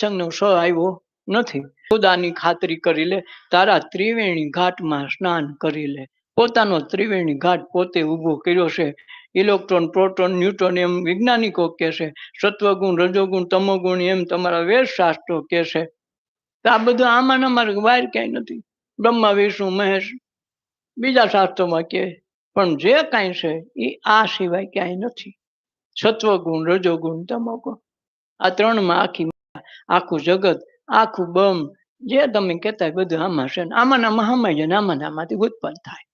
સત્સંગનો સ આવ્યો નથી. ખુદાની ખાતરી કરી લે, તારા ત્રિવેણી ઘાટમાં સ્નાન કરી લે. પોતાનો ત્રિવેણી ઘાટ પોતે ઊભો કર્યો છે. ઇલેક્ટ્રોન, પ્રોટોન ન્યુટ્રોન એમ વૈજ્ઞાનિકો કહે છે. સત્વગુણ, રજોગુણ, તમોગુણ એમ તમારા વેદશાસ્ત્રો કહે છે. આ બધું આમાં અમારે વાયર ક્યાંય નથી. બ્રહ્મા, વિષ્ણુ, મહેશ બીજા શાસ્ત્રોમાં કહે પણ જે કાંઈ છે એ આ સિવાય ક્યાંય નથી. સત્વગુણ, રજોગુણ, તમોગુણ આ ત્રણમાં આખી આખું જગત, આખું બમ, જે તમે કહેતા બધું આમાં છે આમાં ને આમાં હમાઈ આમાં આમાંથી ઉત્પન્ન થાય.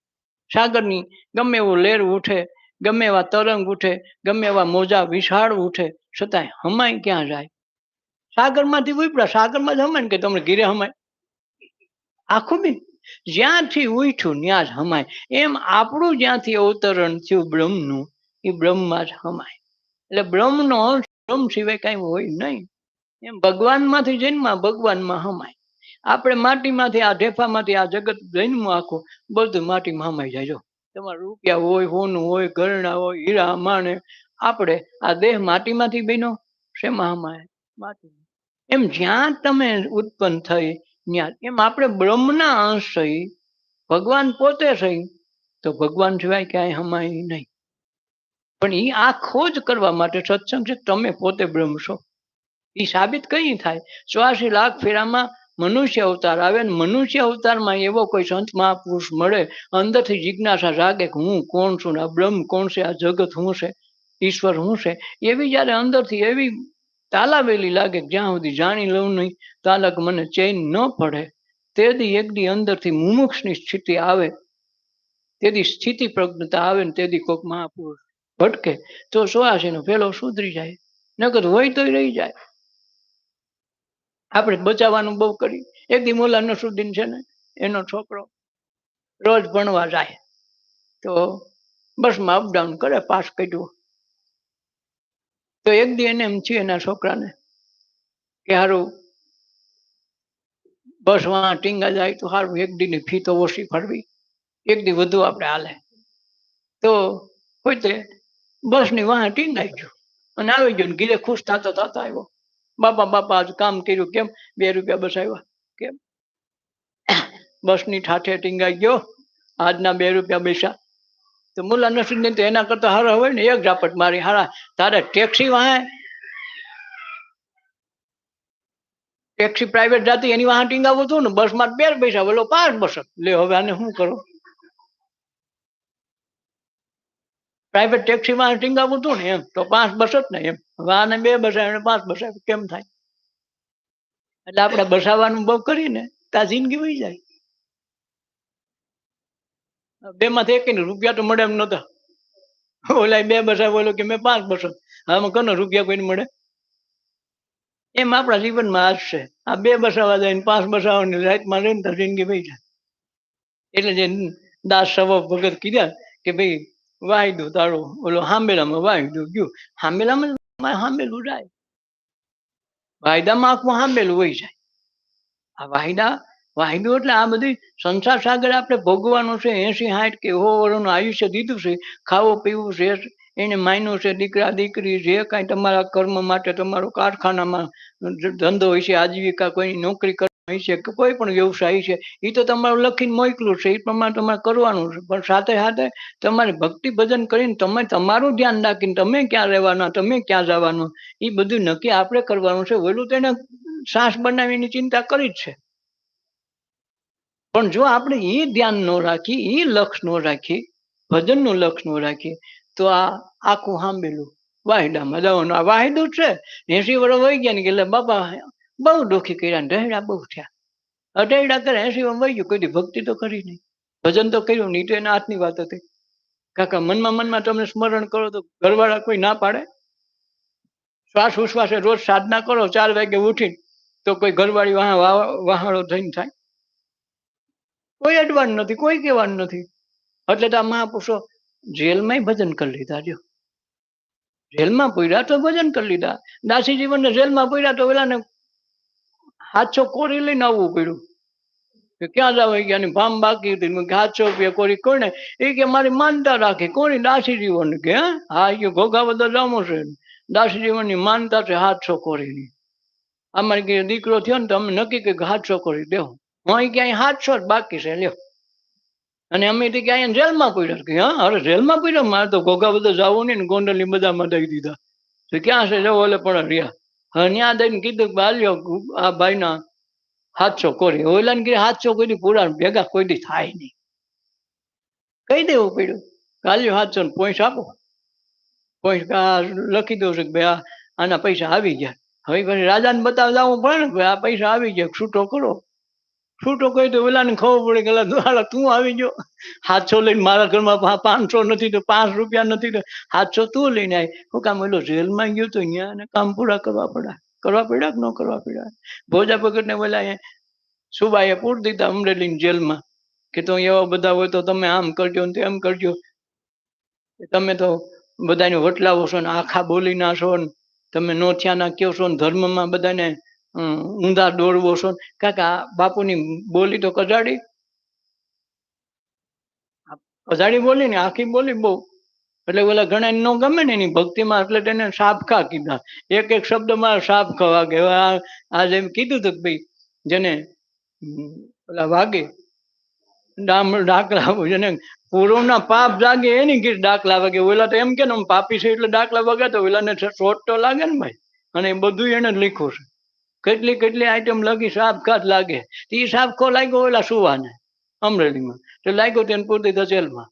સાગરની ગમે એવો લેર ઉઠે, ગમે એવા તરંગ ઉઠે, ગમે એવા મોજા વિશાળ ઉઠે, છતાંય હમાય ક્યાં જાય? સાગરમાંથી ઉપડા સાગરમાં જ હમાય કે તમને ઘીરે હમાય? આખું બી જ્યાંથી ઉઠ્યું ત્યાં જ હમાય. એમ આપણું જ્યાંથી અવતરણ થયું બ્રહ્મનું, એ બ્રહ્મમાં જ હમાય. એટલે બ્રહ્મનો અંશ બ્રહ્મ સિવાય કાંઈ હોય નહીં. એમ ભગવાનમાંથી જન્મા, ભગવાનમાં હમાય. આપણે માટીમાંથી, આ ઢેફામાંથી, આ જગત જન્મ આખું, બધું માટીમાં હમાઈ જાય. જો, તમારે રૂપિયા હોય, હોનું હોય, ઘરણા હોય, હીરા, માણે, આપણે આ દેહ માટીમાંથી બન્યો, શેમાં હમાય? માટી એમ જ્યાં તમે ઉત્પન્ન થઈ, ત્યાં, એમ આપણે બ્રહ્મના અંશ થઈ, ભગવાન પોતે થઈ, તો ભગવાન સિવાય ક્યાંય હમાય નહીં. પણ એ આ ખોજ કરવા માટે સત્સંગ છે, તમે પોતે બ્રહ્મ છો. એ સાબિત કઈ થાય? ચોરાશી લાખ ફેરામાં મનુષ્ય અવતાર આવે ને મનુષ્ય અવતારમાં એવો કોઈ સંત મહાપુરુષ મળે, અંદરથી જિજ્ઞાસા જાગે કે હું કોણ છું આ બ્રહ્મ કોણ છે, આ જગત હું છે, ઈશ્વર હું છે? એવી જ્યારે અંદરથી એવી તાલાવેલી લાગે જ્યાં સુધી જાણી લઉં નહીં, તાલક મને ચેન ન પડે. તે એક દી અંદરથી મુમુક્ષની સ્થિતિ આવે, તેથી સ્થિતિ પ્રજ્ઞતા આવે ને તેથી કોઈક મહાપુરુષ ભટકે. તો સોયાસીનો પેલો સુધરી જાય, નકર હોય તોય રહી જાય. આપણે બચાવવાનું બહુ કરી. એક દી મોલા નસરુદ્દીન છે ને, એનો છોકરો રોજ ભણવા જાય. તો બસમાં અપડાઉન કરે, પાસ કર્યું. તો એક દી એને એમ છે એના છોકરાને કે સારું બસ વાં ટીંગા જાય તો સારું એક દીની ફી તો ઓછી ફરવી એક દી વધુ આપણે હાલે. તો પોતે બસની વાહ ટીંગાઈ ગયું. અને આવી ગયો ને ઘીરે ખુશ થતો થતો આવ્યો. બાપા બાપા આજ કામ કર્યું કેમ? બે રૂપિયા બસ આવ્યા કેમ? બસની ઠાઠે ટીંગાઈ ગયો. આજના બે રૂપિયા બેસા તો મુલા નસીરને તો એના કરતા હારા હોય ને, એક ઝાપટ મારી. હારા, તારે ટેક્સી વાહે? ટેક્સી પ્રાઇવેટ જાતી, એની વાહન ટીંગાવું હતું ને, બસમાં બે પૈસા બોલો પાંચ બસ લે, હવે આને શું કરો? પ્રાઇવેટ ટેક્સીમાં ટીંગાવું હતું ને એમ, તો પાંચ બસ જ ને એમ. હવે બે બસાય પાંચ બસાય કેમ થાય? એટલે આપણે બસાવવાનું બહુ કરીને ત્યાં જિંદગી વહી જાય. બે માંથી એક રૂપિયા તો મળે એમ નતા ઓલા બે બસા બોલો કે મેં પાંચ બસો આમાં કનો રૂપિયા કોઈને મળે? એમ આપણા જીવનમાં આજ આ બે બસાવા જાય પાંચ બસાવાની રાતમાં રહીને તો જિંદગી વહી જાય. એટલે જે દાસ સવા ભગત કીધા કે ભાઈ વાહી દો તારો ઓલો હાંબેલામાં વાહી દો ગયું હાંબેલામાં હાંબેલું જાય વાયદામાં આખું હાંબેલું વહી જાય આ વાયદા વાયદો એટલે આ બધી સંસાર સાગર આપણે ભોગવાનું છે એસી હાઠ કે હો વર્ષનું આયુષ્ય દીધું છે ખાવું પીવું છે એને માયનું છે દીકરા દીકરી જે કાંઈ તમારા કર્મ માટે તમારો કારખાનામાં ધંધો હોય છે આજીવિકા કોઈની નોકરી હોય છે કે કોઈ પણ વ્યવસાય છે એ તો તમારું લખીને મોકલું છે એ પ્રમાણે તમારે કરવાનું છે. પણ સાથે સાથે તમારે ભક્તિ ભજન કરીને તમે તમારું ધ્યાન રાખીને તમે ક્યાં રહેવાના, તમે ક્યાં જવાનું એ બધું નક્કી આપણે કરવાનું છે. વહેલું તેને સાસ બનાવીની ચિંતા કરી જ છે. પણ જો આપણે એ ધ્યાન ન રાખી એ લક્ષ ન રાખી, ભજનનું લક્ષ ન રાખીએ તો આ આખું સાંભેલું. વાહિડામાં જવાનું. આ વાહિદું છે. એસી વર્ષ વહી ગયા ને એટલે બાપા બહુ દુઃખી કર્યા રહેડા બહુ થયા. અઢેડા કરે એસી વહી ગયું, કોઈ ભક્તિ તો કરી નહીં. ભજન તો કર્યું નહીં, તો એના હાથની વાત હતી. કાકા, મનમાં મનમાં તમે સ્મરણ કરો તો ઘરવાળા કોઈ ના પાડે? શ્વાસ ઉશ્વાસે રોજ સાધના કરો, ચાર વાગે ઉઠીને તો કોઈ ઘરવાળી વાહ વહાળો થઈને થાય. કોઈ અડવાનું નથી, કોઈ કહેવાનું નથી. એટલે તો આ મહાપુરુષો જેલમાં ભજન કરી લીધા જો. જેલમાં પૂર્યા તો ભજન કરી લીધા. દાસી જીવનને જેલમાં પૂર્યા તો પેલાને હાથસો કોરી લઈને આવવું પડ્યું. કે ક્યાં જાવ ગયા ની ભામ બાકી હતી. મેં હાથસો રૂપિયા કોરી કોને એ કે, મારી માનતા રાખી. કોની દાસી જીવન કે, હા? એ ઘોઘા બધા જામો છે. દાસી જીવનની માનતા છે હાથસો કોરીની અમારે કે દીકરો થયો ને તો અમે નક્કી કે હાથસો કોરી દેવો હું ક્યાંય હાથસો જ બાકી છે, લ્યો. અને અમે તો ક્યાંય જેલમાં પડ્યા કે, હા, અરે જેલમાં પડ્યા? મારે તો ઘોઘા બધા જવું નહીં ને, ગોંડલની બધામાં દઈ દીધા. તો ક્યાં છે? જવો એટલે પણ રહ્યા. હવે ત્યાં દઈને કીધું બાલ્યો, આ ભાઈના હાથસો કરી. ઓલાને કીધું, હાથસો કોઈ પૂરા ભેગા કોઈ દી થાય નહીં. કહી દેવું પડ્યું. કાલ્યો હાથસો ને પોઈન્ટ આપો. પોઈન્ટ લખી દઉં છું કે ભાઈ આના પૈસા આવી ગયા. હવે પછી રાજાને બતાવ જવું પડે ને ભાઈ આ પૈસા આવી ગયા. છૂટો કરો છૂટો કહી તો ઓલાને ખબર પડે કે તું આવી ગયો. હાથસો લઈને મારા ઘરમાં પાંચસો નથી તો પાંચ રૂપિયા નથી તો હાથસો તું લઈને આવી હું કામ ઓલો જેલમાં ગયો તો અહીંયા ને કામ પૂરા કરવા પડ્યા. કરવા પડ્યા કે ન કરવા પડ્યા? ભોજા ભગતને બોલા સુબાએ પૂર દીધા અમરેલીની જેલમાં કે તો એવા બધા હોય તો તમે આમ કરજો ને તેમ કરજો. તમે તો બધાને વટલાવો છો ને આખા બોલી ના છો ને તમે નોથિયાના કયો છો ને ધર્મમાં બધાને ઊંધા દોડવો છો કાકા બાપુની બોલી તો કજાડી. કજાડી બોલી ને, આખી બોલી બહુ. એટલે ઓલા ઘણા નો ગમે ને એની ભક્તિમાં, એટલે તેને સાબકા કીધા. એક એક શબ્દમાં સાબકા વાગે. આજે આ કીધું હતું ભાઈ, જેને ઓલા વાગે, ડામ, ડાકલા જેને પૂર્વના પાપ જાગે એની ગીર ડાકલા વાગે. ઓલા તો એમ કે ને પાપી છે એટલે ડાકલા તો ઓલાને શોટ તો લાગે ને ભાઈ. અને એ બધું એને લખ્યું છે. કેટલી કેટલી આઈટમ લગી સાબકા જ લાગે. એ સાબકો લાગ્યો ઓલા સુવાને, અમરેલીમાં. તો લાગ્યો તેને પૂરતી ધસેલમાં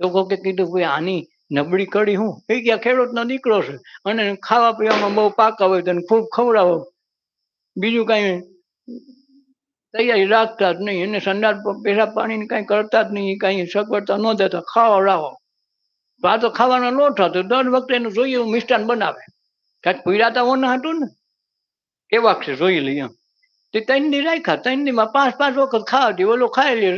લોકો કે કીધું, ભાઈ આની નબળી કડી હું? એ ગયા ખેડૂતનો દીકરો છે. અને ખાવા પીવામાં બહુ પાકા હોય તેને ખૂબ ખવડાવો. બીજું કાંઈ તૈયારી રાખતા જ નહીં. એને સંડાસ પેશાબ પાણીને કાંઈ કરતા જ નહીં. કાંઈ સગવડતા ન દેતા. ખાવા તો આ તો ખાવાનો લોટ હતો. દર વખતે એનું જોઈએ મિષ્ટાન બનાવે. કાંઈક પીડાતા ઓના હતું ને કેવાક છે જોઈ લઈએ તે ત્રણ દી રાખ્યા ત્રણ પાંચ પાંચ વખત ખાવાથી ઓલો ખાઈ લે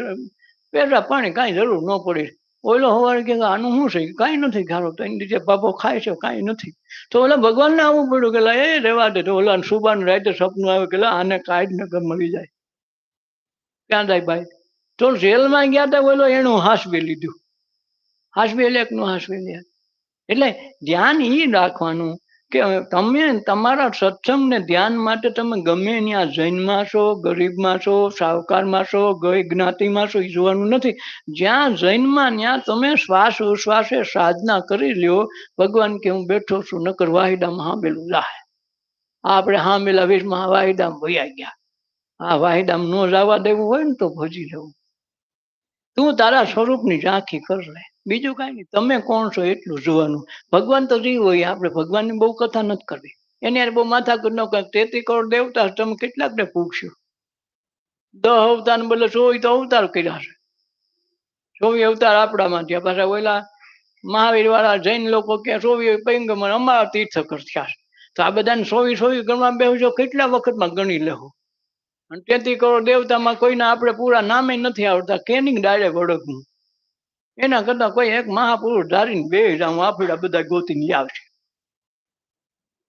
પેશાબ પાણી કાંઈ જરૂર ન પડે. ઓલો હવારે કે આનું શું છે? કાંઈ નથી ખારો. ત્રણ દી જે બાપો ખાય છે, કાંઈ નથી. તો ઓલા ભગવાનને આવવું પડ્યું કે એ રહેવા દે. તો ઓલા સુબાન રાતે સપનું આવે કે આને કાંઈ જ નગર મળી જાય. ક્યાં જાય ભાઈ? તો જેલમાં ગયા હતા ઓલો એનું હાસવી લીધું. હાસવી નું એકનું હાસવી લે એટલે ધ્યાન એ રાખવાનું કે તમે તમારા સત્સંગને ધ્યાન માટે તમે ગમે ત્યાં જૈનમાં છો, ગરીબમાં છો, સાવકારમાં છો ગઈ જ્ઞાતિમાં છો, એ જોવાનું નથી. જ્યાં જૈનમાં ત્યાં તમે શ્વાસ ઉશ્વાસે સાધના કરી લ્યો, ભગવાન કે હું બેઠો છું, નકર વાહિદામાં હાંભેલું જાહે આપણે હાંભેલા વીસમાં વાહિદામાં ભયા ગયા. આ વાહિદામાં ન જવા દેવું હોય ને તો ભજી જવું તું તારા સ્વરૂપની ઝાંખી કર લે. બીજું કાંઈ નહીં. તમે કોણ છો એટલું જોવાનું. ભગવાન તો જીવ હોય આપણે. ભગવાનની બહુ કથા નથી કરવી. એની યાર બહુ માથા ન કર. તેતી કરોડ દેવતા તમે કેટલાકને પૂછશો દહ અવતાર બદલે સોય તો અવતાર કર્યા છે. સોવી અવતાર આપણામાં થયા. પાછા ઓલા મહાવીર વાળા જૈન લોકો કે સોવી પૈંગમણ અમારા તીર્થકર થયા તો આ બધાને સોવી સોવી ગણવા બેસજો. કેટલા વખતમાં ગણી લેવું અને તેતી કરોડ દેવતામાં કોઈના આપણે પૂરા નામે નથી આવડતા. કેની ડાયરેક્ટ ઓળખવું એના કરતા કોઈ એક મહાપુરુષ ધારીને બે જાઉં આપડા બધા ગોતીને લઈ આવશે.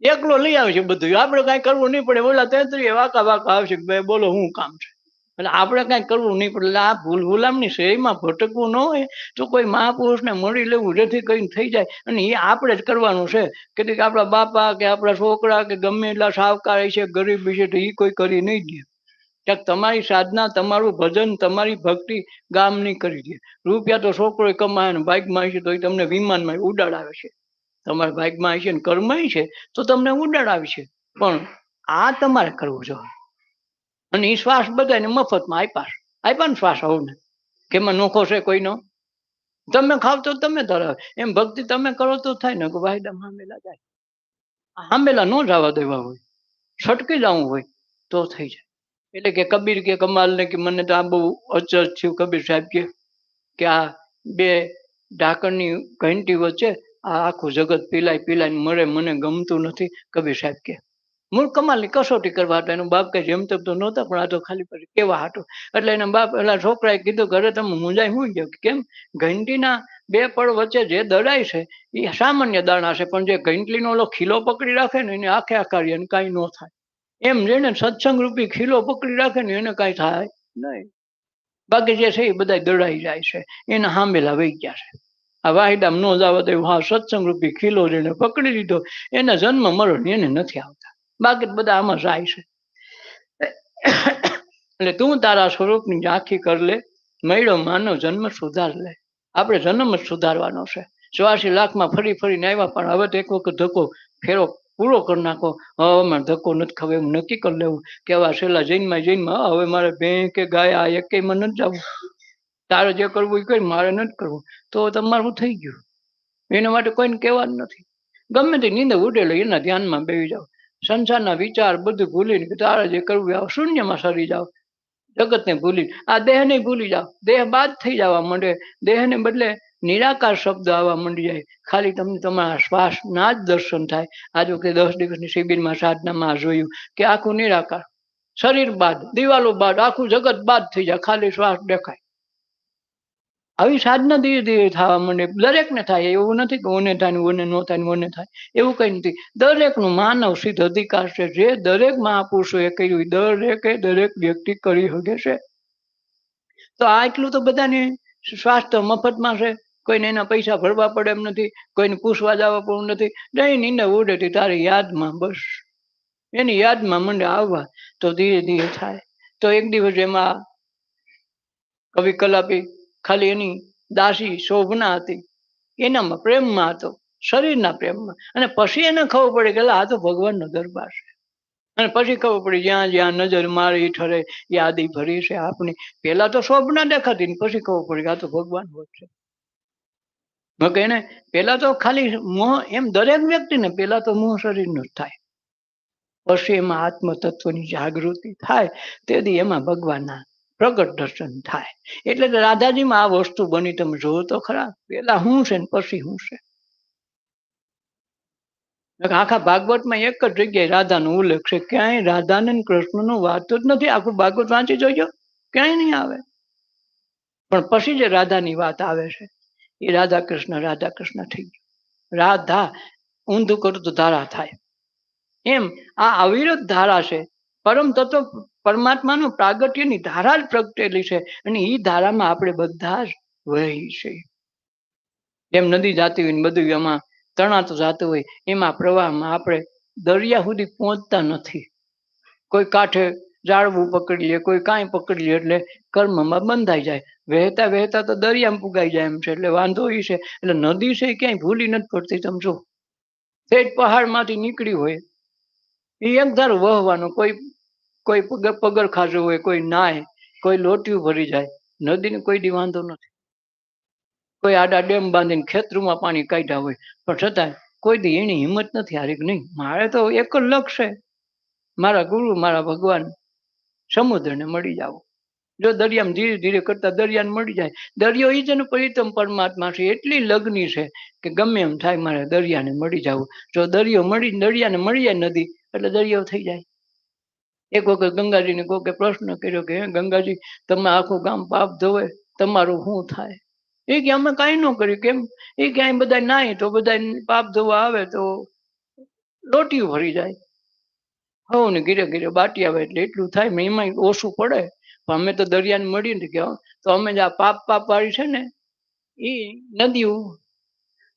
એકલો લઈ આવશે બધું. આપણે કાંઈ કરવું નહીં પડે. ઓલા તેત્રી વાકા વાકા આવશે કે ભાઈ બોલો શું કામ છે? એટલે આપણે કાંઈ કરવું નહીં પડે. એટલે આ ભૂલ ગુલામની શ્રેયમાં ભટકવું ન હોય તો કોઈ મહાપુરુષને મળી લેવું જેથી કરીને થઈ જાય. અને એ આપણે જ કરવાનું છે. કે આપણા બાપા કે આપણા છોકરા કે ગમે એટલા સાવકાર છે, ગરીબ છે, તો એ કોઈ કરી નહીં દે. ક્યાંક તમારી સાધના, તમારું ભજન, તમારી ભક્તિ ગામની કરી દે રૂપિયા તો છોકરો કમાય ને બાઇકમાં છે તો એ તમને વિમાનમાં ઉડાડાવે છે. તમારા બાઇકમાં છે ને કર્મય છે, તો તમને ઉડાડાવે છે. પણ આ તમારે કરવું જોઈએ અને એ શ્વાસ બધાને મફતમાં આપ્યા આપ્યા ને શ્વાસ આવું કે એમાં નોખો છે કોઈનો? તમે ખાવ તો તમે ધરાવે. એમ ભક્તિ તમે કરો તો થાય ને કે વાયદા હામેલા જાય. હામેલા ન જવા દેવા હોય. છટકી જવું હોય તો થઈ જાય. એટલે કે કબીર કે કમાલ ને કે મને તો આ બહુ અચરજ થયું. કબીર સાહેબ કે કે આ બે ઢાંકણની ઘંટી વચ્ચે આ આખું જગત પીલાય પીલાય મરે, મને ગમતું નથી. કબીર સાહેબ કે, મૂળ કમાલની કસોટી કરવા હતા. એનો બાપ કઈ જેમ તેમ તો નહોતા, પણ આ તો ખાલી પછી કેવા હતો એટલે એના બાપ, એના છોકરાએ કીધું, ઘરે તમે મુંજાઈ હું ગયો? કેમ? ઘંટીના બે પડ વચ્ચે જે દડાય છે, એ સામાન્ય દાણા છે પણ જે ઘંટલીનો ઓલો ખીલો પકડી રાખે ને, એને આખે આખારી અને કાંઈ ન થાય. એમ જેને સત્સંગ રૂપી ખીલો પકડી રાખે ને એને કાંઈ થાય નહીં. બાકી જે છે એ બધા દડાઈ જાય છે. એના હાંભેલા વહી ગયા છે. આ વાહિદામ ન જાવ દેવું હા સત્સંગ રૂપી ખીલો જેને પકડી લીધો, એના જન્મ મરણ એને નથી આવતા. બાકી બધા આમાં જાય છે. એટલે તું તારા સ્વરૂપની ઝાંખી કર લે, મળ્યો માનવ જન્મ સુધાર લે. આપણે જન્મ જ સુધારવાનો છે. ચોરાશી લાખમાં ફરી ફરીને આવ્યા પણ હવે તો એક વખત ધક્કો ફેરો પૂરો કરી નાખો. હવે મારે ધક્કો નથી ખાવ, એમ નક્કી કરી લેવું કે હવે જૈનમાં જૈનમાં હવે મારે બે કે ગાય આ એકેયમાં નથી જવું. તારે જે કરવું એ કરી, મારે નથી કરવું. તો તમારું થઈ ગયું? એના માટે કોઈને કહેવાનું નથી. ગમે તે નીંદર ઉડેલો એના ધ્યાનમાં બેસી જાઓ. સંસારના વિચાર બધું ભૂલીને તારે જે કરવું એ શૂન્યમાં સરી જાઓ. જગતને ભૂલી, આ દેહને ભૂલી જાઓ. દેહ બાદ થઈ જવા માંડે. દેહને બદલે નિરાકાર શબ્દ આવવા માંડી જાય ખાલી તમને તમારા શ્વાસના જ દર્શન થાય. આજો કે દસ દિવસની શિબિરમાં સાધનામાં જોયું કે આખું નિરાકાર. શરીર બાદ, દિવાલો બાદ, આખું જગત બાદ થઈ જાય. ખાલી શ્વાસ દેખાય. આવી સાધના ધીરે ધીરે થવા માંડે. દરેકને થાય. એવું નથી કે ઓને થાય ઓને ન થાય ઓને થાય. એવું કઈ નથી. દરેકનું માનવ સિદ્ધ અધિકાર છે. જે દરેક મહાપુરુષોએ કર્યું દરેકે દરેક વ્યક્તિ કરી શકે છે. તો આ એટલું તો બધાને સ્વાસ્થ્ય મફતમાં છે. કોઈને એના પૈસા ભરવા પડે એમ નથી, કોઈને પૂછવા જવા પણ નથી. જઈ નીંદે ઉડેથી તારી યાદમાં બસ. એની યાદમાં મંડે આવવા તો ધીરે ધીરે થાય. તો એક દિવસ એમાં કવિ કલાપી ખાલી એની દાસી શોભના હતી. એનામાં પ્રેમમાં હતો, શરીરના પ્રેમમાં. અને પછી એને ખબર પડે કે આ તો ભગવાનનો દરબાર છે. અને પછી ખબર પડી જ્યાં જ્યાં નજર મારી ઠરે, યાદી ભરી છે આપની. પેલા તો શોભના દેખાતી ને પછી ખબર પડી કે આ તો ભગવાન હોય છે. એને પેલા તો ખાલી મોહ એમ દરેક વ્યક્તિને પેલા તો મોહ શરીરનો જ થાય. પછી એમાં આત્મ તત્વની જાગૃતિ થાય, તેથી એમાં ભગવાનના પ્રગટ દર્શન થાય. એટલે કે રાધાજીમાં આ વસ્તુ બની, તમે જોવો તો ખરા, પેલા હું છે ને પછી હું છે. આખા ભાગવતમાં એક જ જગ્યાએ રાધાનો ઉલ્લેખ છે, ક્યાંય રાધાને કૃષ્ણનો વાત જ નથી, આખું ભાગવત વાંચી જોજો, ક્યાંય નહીં આવે. પણ પછી જે રાધાની વાત આવે છે એ રાધા કૃષ્ણ રાધા કૃષ્ણ થઈ ગયું. રાધા ઊંધું કરું તો ધારા થાય. એમ આ અવિરત ધારા છે. પરમ તત્વ પરમાત્માનું પ્રાગટ્યની ધારા જ પ્રગટેલી છે અને એ ધારામાં આપણે બધા જ વહી છે. જેમ નદી જાતી હોય બધું એમાં તણાતું જાતું હોય, એમાં પ્રવાહમાં આપણે દરિયા સુધી પહોંચતા નથી. કોઈ કાંઠે ઝાડવું પકડી લે, કોઈ કાંઈ પકડી લે એટલે કર્મમાં બંધાઈ જાય. વહેતા વહેતા તો દરિયામાં પુગાઈ જાય એમ છે, એટલે વાંધો એ છે. એટલે નદી છે ક્યાંય ભૂલી નથી પડતી, તમે તે જ પહાડમાંથી નીકળી હોય એ એક ધાર વહવાનું, કોઈ કોઈ પગર ખાજો હોય, કોઈ નાય, કોઈ લોટિયું ભરી જાય, નદીને કોઈ દી વાંધો નથી. કોઈ આડા ડેમ બાંધીને ખેતરમાં પાણી કાઢ્યા હોય, પણ છતાં કોઈ દી એની હિંમત નથી હારી નહીં. મારે તો એક જ લક્ષ્ય મારા ગુરુ, મારા ભગવાન સમુદ્રને મળી જાવ જો દરિયામાં ધીરે ધીરે કરતા દરિયાને મળી જાય, દરિયો એ જ પરિતમ પરમાત્મા છે, એટલી લગ્ની છે કે ગમે એમ થાય મારે દરિયાને મળી જવું. જો દરિયો મળી, દરિયાને મળી જાય નદી એટલે દરિયો થઈ જાય. એક વખત ગંગાજીને કોકે પ્રશ્ન કર્યો કે ગંગાજી, તમે આખું ગામ પાપ ધોવે, તમારું શું થાય? એ કે, અમે કાંઈ ન કર્યું, કેમ? એ ક્યાંય બધા નાય, તો બધા પાપ ધોવા આવે તો લોટી ભરી જાય. હવ ને ઘીરે ઘીરે બાટી આવે એટલે એટલું થાય મેં એમાં ઓછું પડે. પણ અમે તો દરિયાને મળીએ ને કે તો અમે જે આ પાપ પાપ વાળી છે ને એ નદીઓ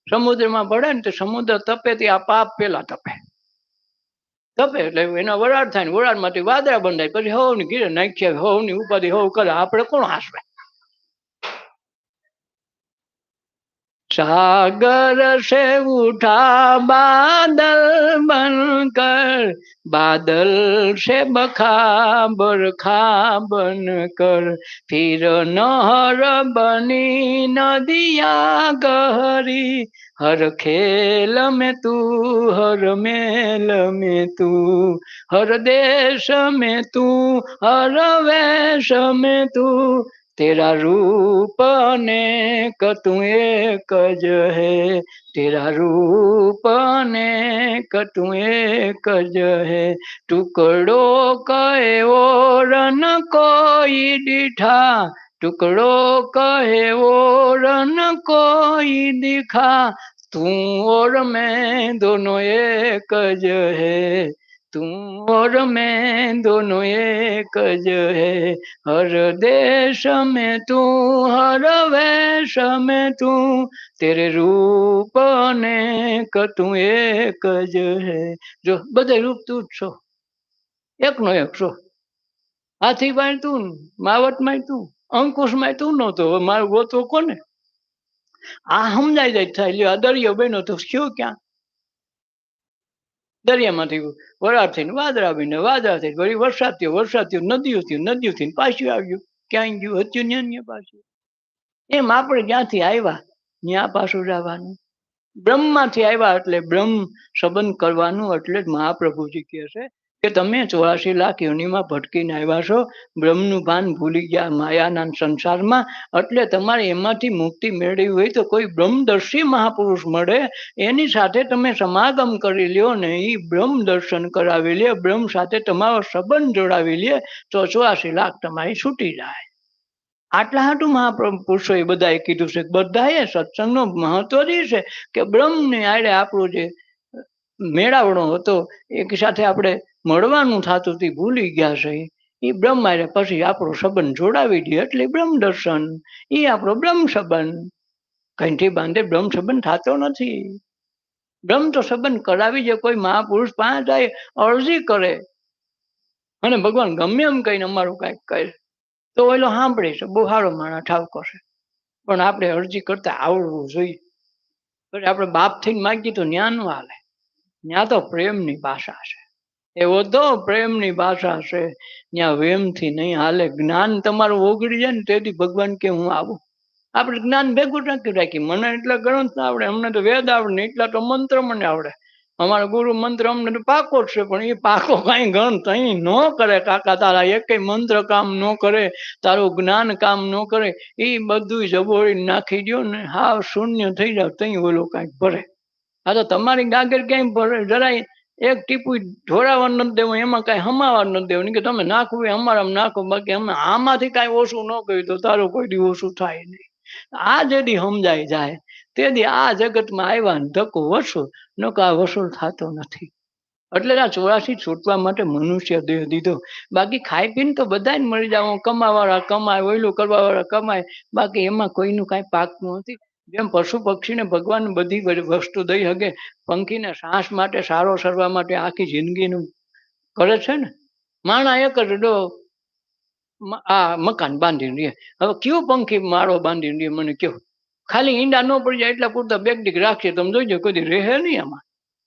સમુદ્રમાં પડે ને તો સમુદ્ર તપે તે આ પાપ પેલા તપે. તપે એટલે એના વરાળ થાય ને વરાળમાંથી વાદળા બંધાય. પછી હવ ને ઘીરે નાખ્યા હવની ઉપાધિ, હવ કરે આપણે કોણ હાસવે? सागर से उठा बादल बनकर बादल से बखा बरखा बनकर फिर नहर बनी नदिया गहरी हर खेल में तू हर मेल में तू हर देश में तू हर वेश में तू તેરા રૂપ અનેક તું એક જ હે તેરા રૂપ અનેક તું એક જ હે ટુકડો કહેવો રન કોઈ દીઠા ટુકડો કહેવો રન કોઈ દીખા તું ઓર મેં દોનો એક જ હે ज है તું और मैं दोनों एक ज है हर देश में तू हर वेश में तू तेरे रूप अनेक તું એક જ હે જો બધે રૂપ તું જ છો એકનો એક છો હાથીભાઈ તું માવટમાં તું અંકુશમાં તું નહોતો હવે મારું ગોતો કોને આ સમજાઈ જાય થાય લ્યો આ દરિયો બન્યો તો શું ક્યાં દરિયામાંથી વરાળ થઈને વાદળા આવીને વાદળા થઈને વળી વરસાદ થયો વરસાદ થયો, નદીઓ થયું, નદીઓ થઈને પાછું આવ્યું. ક્યાંય ગયું? હતું ન્યા પાછું. એમ આપણે જ્યાંથી આવ્યા, ત્યાં પાછું જવાનું. બ્રહ્મમાંથી આવ્યા એટલે બ્રહ્મ સંબંધ કરવાનું એટલે જ મહાપ્રભુજી કહે છે કે તમે ચોરાશી લાખ યોનિમાં ભટકીને આવ્યા છો, બ્રહ્મનું ભાન ભૂલી ગયા માયાના સંસારમાં, એટલે તમારે એમાંથી મુક્તિ મેળવી હોય તો કોઈ બ્રહ્મદર્શી મહાપુરુષ મળે, એની સાથે તમે સમાગમ કરી લ્યો ને એ બ્રહ્મ દર્શન કરાવી લે, બ્રહ્મ સાથે તમારો સંબંધ જોડાવી લે, તો ચોરાશી લાખ તમારી છૂટી જાય. આટલા હાટું મહાપ્રભુ એ બધાએ કીધું છે બધાએ સત્સંગનો મહત્વ જ છે કે બ્રહ્મને આડે આપણું જે મેળાવડો હતો, એક સાથે આપણે મળવાનું થતું તે ભૂલી ગયા છે. એ બ્રહ્મ પછી આપણો સંબંધ જોડાવી દે એટલે બ્રહ્મ દર્શન એ આપણો બ્રહ્મ સંબંધ. કંઈથી બાંધે બ્રહ્મ સંબંધ થતો નથી. બ્રહ્મ તો સંબંધ કરાવી જે કોઈ મહાપુરુષ પાસે જાય, અરજી કરે. અને ભગવાન ગમે એમ કહીને અમારું કાંઈક કહે. તો ઓલો સાંભળે છે, બહુ સારો માણા ઠાવ કરશે પણ આપણે અરજી કરતા આવડવું જોઈએ. પછી આપણે બાપ થઈને માગીએ તો જ્ઞાન હાલે. ત્યાં તો પ્રેમની ભાષા છે. એવો તો પ્રેમની ભાષા છે ત્યાં વેમથી નહીં હાલે. જ્ઞાન તમારું ઓગળી જાય ને તેથી ભગવાન કે હું આવું. આપણે જ્ઞાન ભેગું રાખી રાખી. મને એટલે ગણત આવડે, અમને તો વેદ આવડે ને એટલા તો મંત્ર મને આવડે. અમારો ગુરુ મંત્ર અમને તો પાકો છે, પણ એ પાકો કઈ ગણત અહીં ન કરે. કાકા તારા એકેય મંત્ર કામ ન કરે, તારું જ્ઞાન કામ ન કરે. એ બધું જબોળી નાખી દો ને, હાવ શૂન્ય થઈ જાવ તઈ ઓલો કાંઈક ભરે. આ તો તમારી ગાગર ક્યાંય જરાય એક ટીપું ઢોળાવા નથી દેવું, એમાં કાંઈ હમાવા નથી દેવું. કે તમે નાખવું એ અમારામાં નાખો, બાકી અમે આમાંથી કાંઈ ઓછું ન કર્યું તો તારું કોઈ દી ઓછું થાય નહીં. આ જેથી સમજાઈ જાય તેથી આ જગતમાં આવ્યા ને ધક્કો વસૂલ નકો આ વસૂલ થતો નથી. એટલે આ ચોરાસી છૂટવા માટે મનુષ્ય દેહ દીધો. બાકી ખાઈ પીને તો બધાને મળી જાવ કમાવાળા કમાય, ઓયલું કરવાવાળા કમાય, બાકી એમાં કોઈનું કાંઈ પાકતું નથી જેમ પશુ પક્ષીને ભગવાન બધી વસ્તુ દઈ શકે પંખીને શ્વાસ માટે, સારો સરવા માટે આખી જિંદગીનું કરે છે ને? માણા એક જ આ મકાન બાંધીને રહે. હવે કયું પંખી માળો બાંધીને રહે મને કયો? ખાલી ઈંડા ન પડી જાય એટલા પૂરતા બેગ દીક રાખશે તમે જોઈજો કોઈ રહે નહીં આમાં.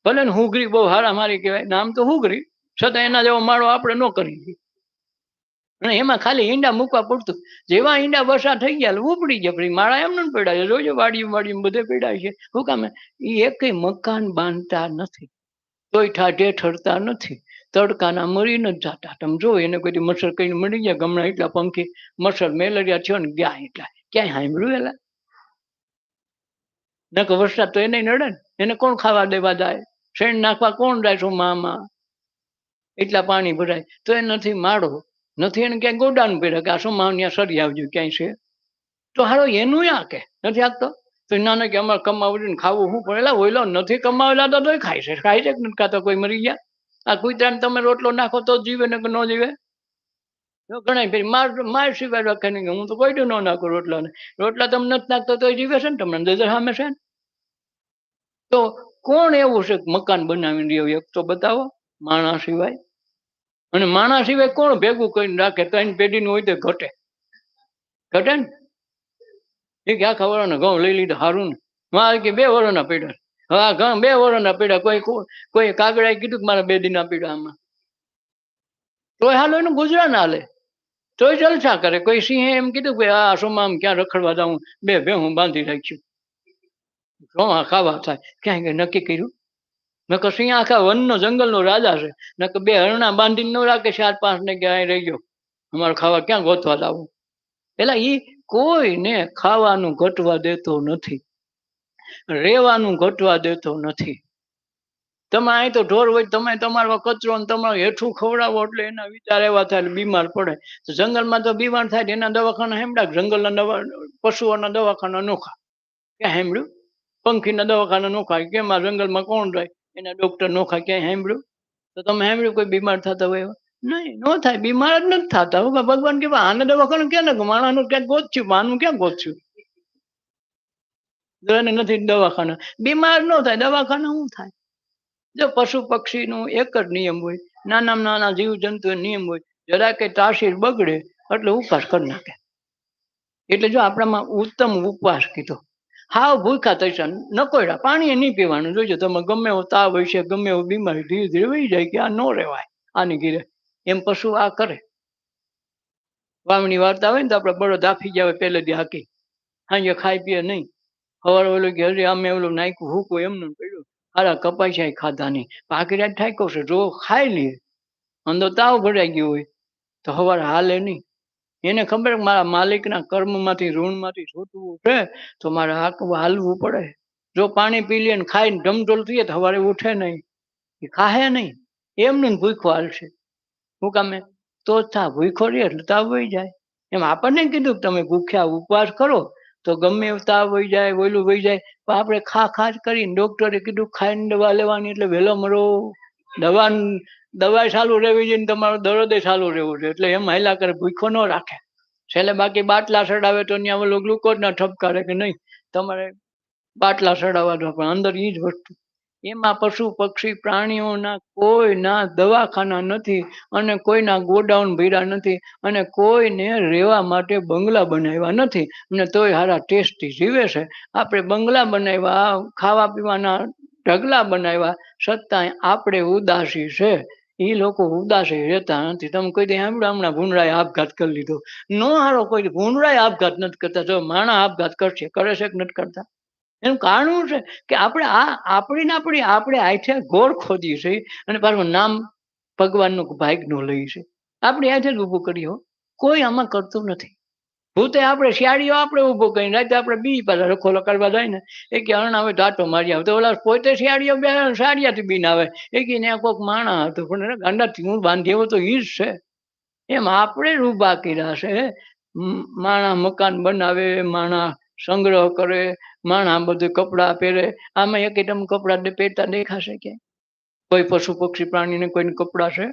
ભલે ને હુગરી બહુ હારા મારી કહેવાય, નામ તો હુગરી, છતાં એના જેવો માળો આપણે ન કરી અને એમાં ખાલી ઈંડા મૂકવા પડતું. જેવા ઈંડા વસા થઈ ગયા ઉપડી ગયા. પછી માળા એમ ન પડાય. જોજો વાડીયું વાડિયું બધે પડાય છે. શું કામે? એ એક મકાન બાંધતા નથી. કોઈ ઠાઠે ઠરતા નથી. તડકાના મરી ન જતા. તમે જો એને કોઈ મચ્છર કઈ મળી ગયા, ગમણા એટલા પંખી, મચ્છર મેલેરિયા થયો ને ગયા એટલા. ક્યાંય સાંભળ્યું એલા? નક વરસાદ તો એને નડે ને. એને કોણ ખાવા દેવા જાય? શેણ નાખવા કોણ જાય? છું મામા? એટલા પાણી ભરાય. તો એ નથી માળો. નથી એને ક્યાંય ગોડાન પડ્યા કે આ શું માં ત્યાં સરી આવજો, ક્યાંય છે? તો હારો એનું આ કે? નથી આપતો તો નાના કે અમારે કમાવું ખાવું શું પડેલા ઓઈલો નથી કમાવેલા તો તોય ખાય છે. ખાય છે નથી ખાતો? કોઈ મરી ગયા? આ કુતરાને તમે રોટલો નાખો તો જીવે ને ન જીવે? ઘણા ફેરી માર માર સિવાય રાખે નહીં હું તો કોઈ ન નાખું રોટલા ને રોટલા તમે નથી નાખતો તો જીવે છે ને તમને? નજર સામે છે ને? તો કોણ એવું છે મકાન બનાવીને રહ્યો? એક તો બતાવો માણા સિવાય. અને માણા સિવાય કોણ ભેગું કરીને રાખે? ત્રણ પેઢીનું હોય તો ઘટે. ઘટે ને? એ કે આખા વરોના ઘઉં લઈ લીધા સારું ને. મારે કે બે વરોના પીડા. હા ઘઉં બે વરોના પીડા. કોઈ કોઈ કાગડાએ કીધું કે મારા બે દિના પીડા આમાં. તોય હાલો એનું ગુજરાન હાલે. તોય જલસા કરે. કોઈ સિંહે એમ કીધું કે આ સોમાં ક્યાં રખડવા જાઉં? બે ભેહું બાંધી રાખ્યું. સોમાં ખાવા થાય. ક્યાંય નક્કી કર્યું? નકર સિંહ આખા વનનો, જંગલનો રાજા છે. નકર બે હરણા બાંધીને ન રાખે ચાર પાંચ ને ક્યાંય રહી ગયો. અમારે ખાવા ક્યાં ગોતવા લાવું? એટલે એ કોઈને ખાવાનું ઘટવા દેતો નથી. રેવાનું ઘટવા દેતો નથી. તમે અહીં તો ઢોર હોય, તમે તમારો કચરો ને તમારો હેઠું ખવડાવો એટલે એના વિચાર એવા થાય એટલે બીમાર પડે. તો જંગલમાં તો બીમાર થાય એના દવાખાના હેમડા જંગલના દવા, પશુઓના દવાખાના નોખા. ક્યાં હેમડ્યું પંખીના દવાખાના નોખા. કેમ જંગલમાં કોણ જાય એના ડોક્ટર નોખા ક્યાંય સાંભળ્યું? તો તમે સાંભળ્યું કોઈ બીમાર થતા હોય? નહીં, નો થાય. બીમાર જ નથી થતા. હું ભગવાન કે આને દવાખાનું ક્યાં નાખું? માણસનું ક્યાં ગોતચ્યું માનું ક્યાં ગોતચ્યું એને નથી દવાખાના. બીમાર ન થાય. દવાખાના શું થાય? જો પશુ પક્ષીનું એક જ નિયમ હોય, નાનામાં નાના જીવ જંતુ નિયમ હોય જરા કે તાસીર બગડે, એટલે ઉપવાસ કરી નાખે. એટલે જો આપણામાં ઉત્તમ ઉપવાસ કીધો હાવ ભૂખા તૈસા નકોયડા પાણી નહીં પીવાનું. જોજો તમે, ગમે એવો તાવ હોય છે, ગમે એવો બીમારી ધીરે ધીરે વહી જાય કે આ ન રહેવાય આની ઘીરે. એમ પશુ આ કરે. વાવણી વાર્તા હોય ને તો આપણે બળદ આફી જાવે પહેલેથી હાકી. સાંજે ખાઈ પીએ નહીં. સવારે ઓલું કે હજી અમે ઓલું નાખ્યું, હુકું એમનું પડ્યું હારા કપાઈ જાય ખાધા નહીં. પાકી થાય ઠાક્યો છે, જો ખાઈ લઈએ અંદર તાવ ભરાઈ ગયો હોય તો સવારે હાલે નહીં. એને ખબર મારા માલિકના કર્મમાંથી, ઋણમાંથી છૂટવું છે, તો મારે હાક, હાલવું પડે. જો પાણી પી લે ને ખાઈને ઢમઢોલ થઈએ તો સવારે ઉઠે નહીં. એ ખાહે નહીં. એમને ભૂખો હાલશે. શું કામે? તો થા, ભૂખો રે એટલે તાવ વહી જાય. એમ આપણને કીધું કે તમે ભૂખ્યા ઉપવાસ કરો, તો ગમે તાવ વહી જાય, ઓલું વહી જાય. પણ આપણે ખા ખા જ કરીને ડોક્ટરે કીધું, ખાઈને દવા લેવાની એટલે વહેલો મરો. દવા દવા ચાલુ રહેવી જોઈએ તમારો દરદે ચાલુ રહેવું છે એટલે એમ હેલા કરે ભૂખો ન રાખે. છેલ્લે બાકી બાટલા ચડાવે તો ત્યાં ઓલો ગ્લુકોઝના ઠપકારે કે નહીં, તમારે બાટલા ચડાવવા પણ અંદર એ જ વસ્તુ. એમાં પશુ, પક્ષી, પ્રાણીઓના કોઈના દવાખાના નથી અને કોઈના ગોડાઉન ભીડા નથી અને કોઈને રહેવા માટે બંગલા બનાવ્યા નથી અને તોય હારા ટેસ્ટી જીવે છે. આપણે બંગલા બનાવ્યા ખાવા પીવાના ઢગલા બનાવ્યા, છતાંય આપણે ઉદાસી છે. એ લોકો ઉદાસ રહેતા નથી. તમે કોઈ સાંભળ્યું હમણાં ભૂંડરાએ આપઘાત કરી લીધો. નો હારો કોઈ ભૂંડરાએ આપઘાત નથી કરતા. જો માણા આપઘાત કરશે, કરે છે કે નથી કરતા? એનું કારણ શું છે? કે આપણે આ, આપણી ને આપણી, આપણે આઠે ગોળ ખોદી છે અને પાછું નામ ભગવાનનું ભાગનું લઈ છે. આપણે આઠે જ ઊભું કર્યું કોઈ આમાં કરતું નથી. ભૂતે આપણે શિયાળીઓ આપણે ઊભો કરીને રાતે આપણે બી પાછા રખોલો કરવા જાય ને. એ કે અણ આવે તો મારી આવે. તો ઓલા પોતે શિયાળીઓ બે સાડિયાથી બીન આવે. એ કે ત્યાં કોઈક માણા હતું, પણ ગાંડાથી હું બાંધી એવો તો ઈ જ છે. એમ આપણે જ ઊભા કર્યા છે. માણા મકાન બનાવે, માણા સંગ્રહ કરે, માણા બધું કપડાં પહેરે. આમાં એક આઈટમ કપડાં પહેરતા દેખાશે કે? કોઈ પશુ પક્ષી પ્રાણીને કોઈને કપડાં છે?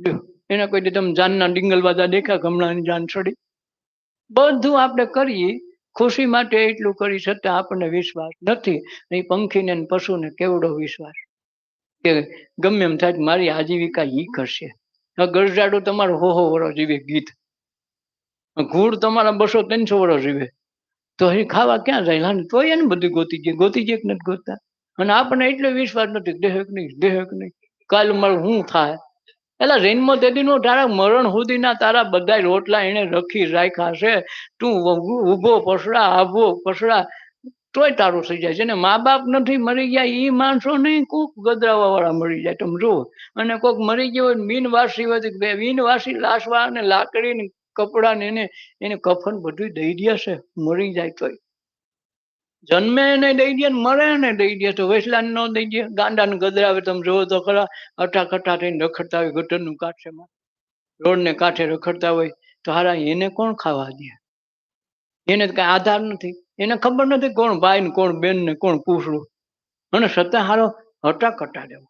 જો, એના કોઈ તમે જાનના ડીંગલવાદા દેખા, ગમણાની જાન ચડી બધું આપણે કરીએ, ખુશી માટે એટલું કરી છતાં આપણને વિશ્વાસ નથી. એ પંખીને પશુને કેવડો વિશ્વાસ? કે ગમે એમ થાય મારી આજીવિકા ઈ કરશે. ગરજાડો તમારો હો હો વરો જીવે ગીત. ઘૂળ તમારા બસો ત્રણસો વરો જીવે. તો એ ખાવા ક્યાં જાય? લાને તોય એને બધું ગોતી જાય. ગોતી જાય કે નથી ગોતતા? અને આપણને એટલો વિશ્વાસ નથી દેહક નહીં દેહક નહીં. કાલ મારું શું થાય? એટલે જન્મ તેદીનો તારા મરણ સુધીના તારા બધા રોટલા એને રખી રાખ્યા છે. તું ઊભો પસડા આવો પસડા તોય તારું થઈ જાય છે ને મા બાપ નથી મરી ગયા એ માણસો નહીં કોક ગદરાવા વાળા મરી જાય. તમે જુઓ, અને કોક મરી ગયો હોય ને બિનવાસી હોય બિનવાસી લાશવા અને લાકડી ને કપડા ને એને એને કફન બધું દઈ દે છે. મરી જાય તોય. જન્મે એને દઈ દે મરે એને દઈ દે. તો વેસલાને ન દઈ દે. ગાંડાને ગદરાવે, તમે જોવો તો ખરા અટા કટા થઈને રખડતા હોય, ગટરનું કાંઠેમાં રોડને કાંઠે રખડતા હોય, તો હારા એને કોણ ખાવા દે? એને કઈ આધાર નથી. એને ખબર નથી કોણ ભાઈ ને કોણ બેન ને કોણ પૂછડું. અને છતાં હારો હટા કટા દેવો.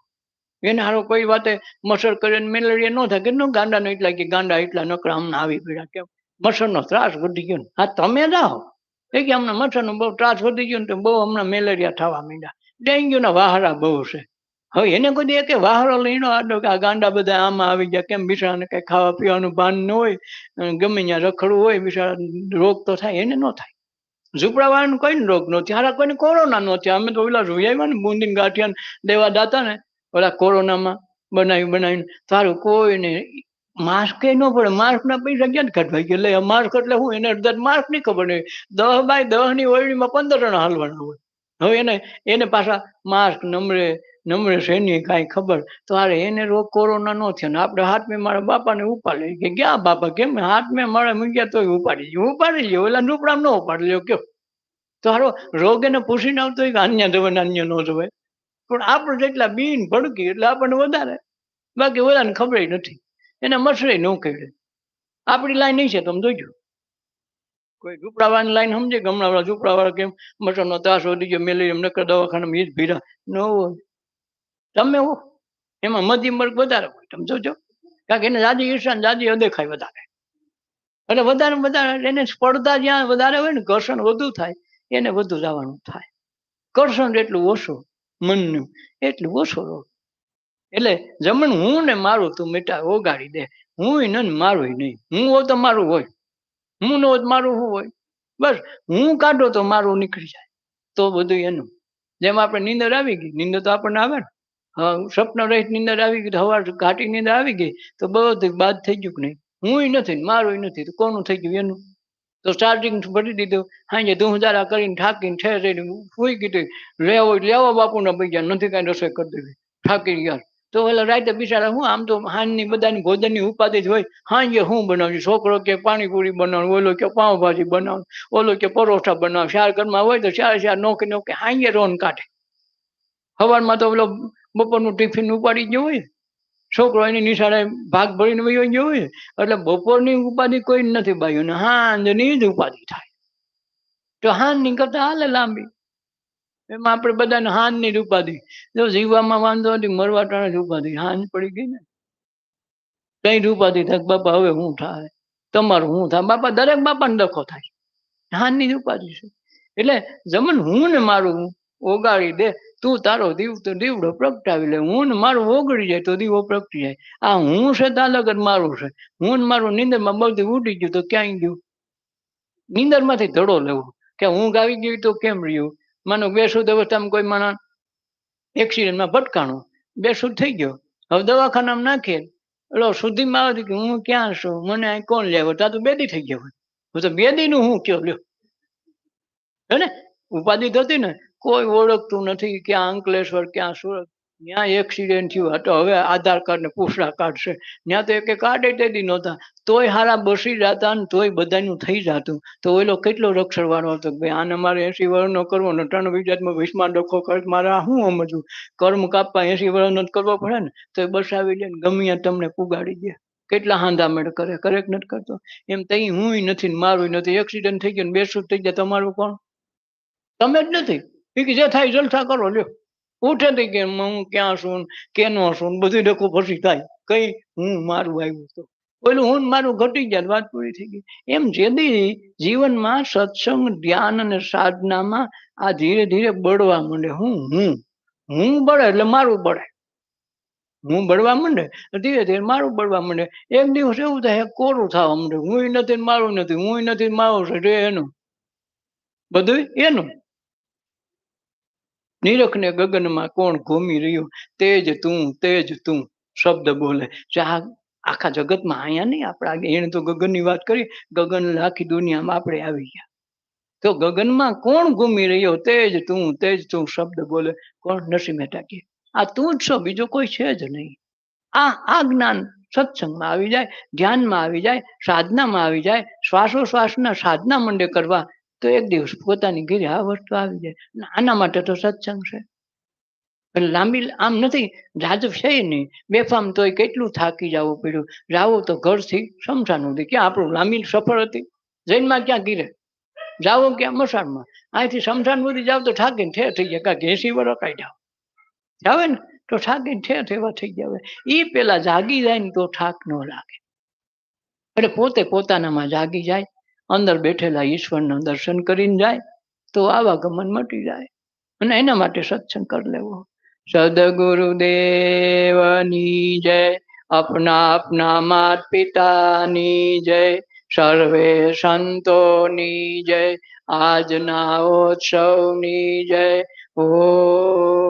એને હારો કોઈ વાતે મસર કરીને મેલેરિયા ન થાય. કે ન ગાંડાનો એટલા કે ગાંડા એટલા નકરા હમણાં આવી પડ્યા. કેમ? મચ્છરનો ત્રાસ વધી ગયો હા, તમે જાઓ. એ કે હમણાં બહુ ત્રાસ વધી ગયો ને તો બહુ હમણાં મેલેરિયા થવા માંડ્યા. ડેન્ગ્યુના વાહરા બહુ છે. હવે એને કોઈ દી કે વાહરો લઈને આડો કે આ ગાંડા બધા આમાં આવી ગયા. કેમ બિચારાને કઈ ખાવા પીવાનું ભાન ન હોય ગમે ત્યાં રખડવું હોય બિચારા રોગ તો થાય, એને ન થાય. ઝૂંપડાવાળાને કોઈ રોગ ન થયો. હારા કોઈને કોરોના ન થયો. અમે તો ઓલા આવ્યા ને બુંદી ગાંઠિયા દેવા દાતા ને ઓલા કોરોનામાં બનાવી બનાવીને તારું કોઈને માસ્ક ન પડે માસ્ક ના પૈસા ક્યાં કાઢવા ગયા એટલે માસ્ક એટલે હું એને અડધા માસ્કની ખબર નહીં દહ બાય દહની ઓળણીમાં પંદર જણા હાલવાના હોય. હવે એને એને પાછા માસ્ક નમરે નમરે શેની કાંઈ ખબર? તો હારે એને રોગ કોરોના નો થયો ને આપણે હાથ મેં મારા બાપાને ઉપાડી. કે ક્યાં બાપા, કેમ? હાથ મેં મારા મૂક્યા તોય ઉપાડી ગયો. ઉપાડી ગયો એટલે નુપડા ન ઉપાડી લ્યો, કયો? તો હારો રોગ એને પૂછીને આવતો હોય કે અન્ય જવે ને અન્ય ન જવાય પણ આપણે જેટલા બીન ભડકી, એટલે આપણને વધારે. બાકી ઓલાને ખબર નથી. એને મસરે ન કહ્યું આપણી લાઈન નહીં છે તમે જોજો કોઈ ઝૂંપડાવાળાની લાઈન સમજે ઓલા ઝૂંપડાવાળા કેમ મસરનો ત્રાસ વધી ગયો મેલેરિયા નકર દવાખાનામાં એ ભીરા ન હોય. તમે હો. એમાં મધ્યમ વર્ગ વધારે હોય. તમે જોજો. કારણ કે એને જાજી ઈર્ષા જાજી અદેખાય વધારે. એટલે વધારે વધારે એને સ્પર્ધા જ્યાં વધારે હોય ને ઘર્ષણ વધુ થાય, એને વધુ જવાનું થાય. ઘર્ષણ એટલું ઓછું, મનનું, એટલું ઓછું એટલે જમણ હું ને મારું તું મીઠા ઓગાડી દે. હું ન મારું નહીં. હું હોય તો મારું હોય. હું ન મારું હું હોય? બસ, હું કાઢો તો મારું નીકળી જાય. તો બધું એનું. જેમ આપણે નીંદર આવી ગઈ, નીંદર તો આપણને આવે ને. હા, સ્વપ્ન રહીત નીંદર આવી ગઈ હવા ઘાટી નીંદર આવી ગઈ, તો બધું બાદ થઈ ગયું કે નહીં? હું નથી મારું નથી. તો કોનું થઈ ગયું એનું? તો ચાર્જિંગ ભરી દીધું. હાજે ધૂમધારા કરીને ઠાકીને ઠેર થઈને સુઈ ગઈ લેવો લેવો બાપુના પૈસા, નથી કાંઈ રસોઈ કરી દેવી. થાકી ગયા તો ઓલા રાતે બિચારા હું આમ તો હાનની બધાની ભોજનની ઉપાધિ જ હોય. હાંજે હું બનાવું? છોકરો કે પાણીપુરી બનાવું? ઓલો કે પાઉંભાજી બનાવું? ઓલો કે પરોઠા બનાવ? ચાર ઘરમાં હોય તો ચાર ચાર નોકે નોકે હાંજે રોન કાઢે. સવારમાં તો ઓલો બપોરનું ટિફિન ઉપાડી ગયો હોય. છોકરો એની નિશાળે ભાગ ભરીને વયો ગયો હોય. એટલે બપોરની ઉપાધિ કોઈ નથી બાયું હાંજની જ ઉપાધિ થાય. તો હાંજની કરતા હાલે લાંબી. એમાં આપણે બધાને હાનની ઉપાધિ. જો જીવવામાં વાંધો નથી મરવા ટાણે જ હાંજ પડી ગઈ ને. કઈ જ ઉપાધિ થાય? બાપા, હવે હું થાય? તમારું હું થાય? બાપા, દરેક બાપાને દખો થાય. હાન જ ઉપાધિ છે. એટલે જમન, હું ને મારું ઓગાળી દે. તું તારો દીવ તો દીવડો પ્રગટાવી લે. હું ને મારું ઓગળી જાય તો દીવો પ્રગટી જાય. આ હું છે તાલક જ મારું છે. હું ને મારું નીંદરમાં બધું ઉડી ગયું તો ક્યાંય ગયું? નીંદરમાંથી ધડો લેવો. કે હું ગાવી ગયું તો કેમ રહ્યું? માનો બેસુદ અવસ્થામાં કોઈ માણસ એક્સિડન્ટમાં ભટકાણો. બેસુદ થઈ ગયો. હવે દવાખાનામાં નાખીએ. એટલે શુદ્ધિમાં આવે કે હું ક્યાં છું? મને અહીં કોણ લેવો તા તો બેદી થઈ ગયો હું તો બેદીનું હું કયો લ્યો? હે ને? ઉપાધિ થતી ને કોઈ ઓળખતું નથી ક્યાં અંકલેશ્વર, ક્યાં સુરત ત્યાં એક્સિડન્ટ થયું તો હવે આધાર કાર્ડ ને પૂછડા કાર્ડ છે. ત્યાં તો એક કાર્ડ તેથી નહોતા તોય હારા બસી જતા ને તોય બધાનું થઈ જતું. તો ઓલો કેટલો રક્ષણ વાળો હતો ભાઈ, આને મારે એસી વર્ષનો કરવો ને ત્રણ વિજાતમાં વીસમાં ડખો કર મારે શું સમજવું? કર્મ કાપવા એસી વર્ષનો જ કરવો પડે ને, તો એ બસાવી દે ને ગમે તમને પુગાડી દે. કેટલા હાંધામેળ કરે? કરે કે નથી કરતો. એમ તઈ હું નથી ને મારું નથી. એક્સિડન્ટ થઈ ગયો ને બેસું થઈ જાય તમારું કોણ? તમે જ નથી. કે જે થાય જલસા કરો, લ્યો. ઉઠે થઈ કે હું ક્યાં છું કેનો છું બધું ડખો પછી થાય. કઈ હું મારું આવ્યું તો. પેલું હું મારું ઘટી જાય વાત પૂરી થઈ ગઈ. એમ જેદી જીવનમાં સત્સંગ, ધ્યાન અને સાધનામાં આ ધીરે ધીરે બળવા માંડે. હું હું હું બળે એટલે મારું બળે. હું બળવા માંડે ધીરે ધીરે મારું બળવા માંડે. એક દિવસ એવું થાય, કોરું થવા માંડે. હું નથી મારું નથી હું નથી મારું છે એનું. બધું એનું. નિરખ ને ગગનમાં કોણ ઘૂમી રહ્યું? તેજ તું તેજ તું, શબ્દ બોલે. આ આખા જગતમાં અહીંયા નહીં આપણે એને તો ગગનની વાત કરી, ગગન આખી દુનિયામાં આપણે આવી ગયા. તો ગગનમાં કોણ ઘૂમી રહ્યો? તેજ તું તેજ તું, શબ્દ બોલે. કોણ? નરસિંહ મહેતા કે, આ તું જ છો, બીજો કોઈ છે જ નહીં. આ આ જ્ઞાન સત્સંગમાં આવી જાય, ધ્યાનમાં આવી જાય, સાધનામાં આવી જાય. શ્વાસોશ્વાસના સાધના મંડે કરવા તો એક દિવસ પોતાની ઘરે આ વસ્તુ આવી જાય. આના માટે તો સત્સંગ છે. લાંબી આમ નથી જાજબ છે નહીં. બેફામ તોય કેટલું થાકી જવું પડ્યું. જાવું તો ઘરથી શમશાન સુધી ક્યાં આપણું લાંબી સફર હતી. જૈનમાં ક્યાં ગીરે? જાવો ક્યાં? મસાણમાં અહીંથી શમશાન સુધી જાવ તો થાકીને ઠેર થઈ જાય. કાંઈક એસી વર્ષ કાઢી જાવ. જાવે ને? તો થાકીને ઠેર થેવા થઈ જાવ. એ પેલા જાગી જાય ને તો થાક ન લાગે. એટલે પોતે પોતાનામાં જાગી જાય. અંદર બેઠેલા ઈશ્વરના દર્શન કરીને જાય તો આવાગમન મટી જાય. અને એના માટે સત્સંગ કરી લેવો. સદગુરુદેવની જય અપના અપના માત પિતાની જય, સર્વે સંતોની જય, આજના ઉત્સવની જય. ઓ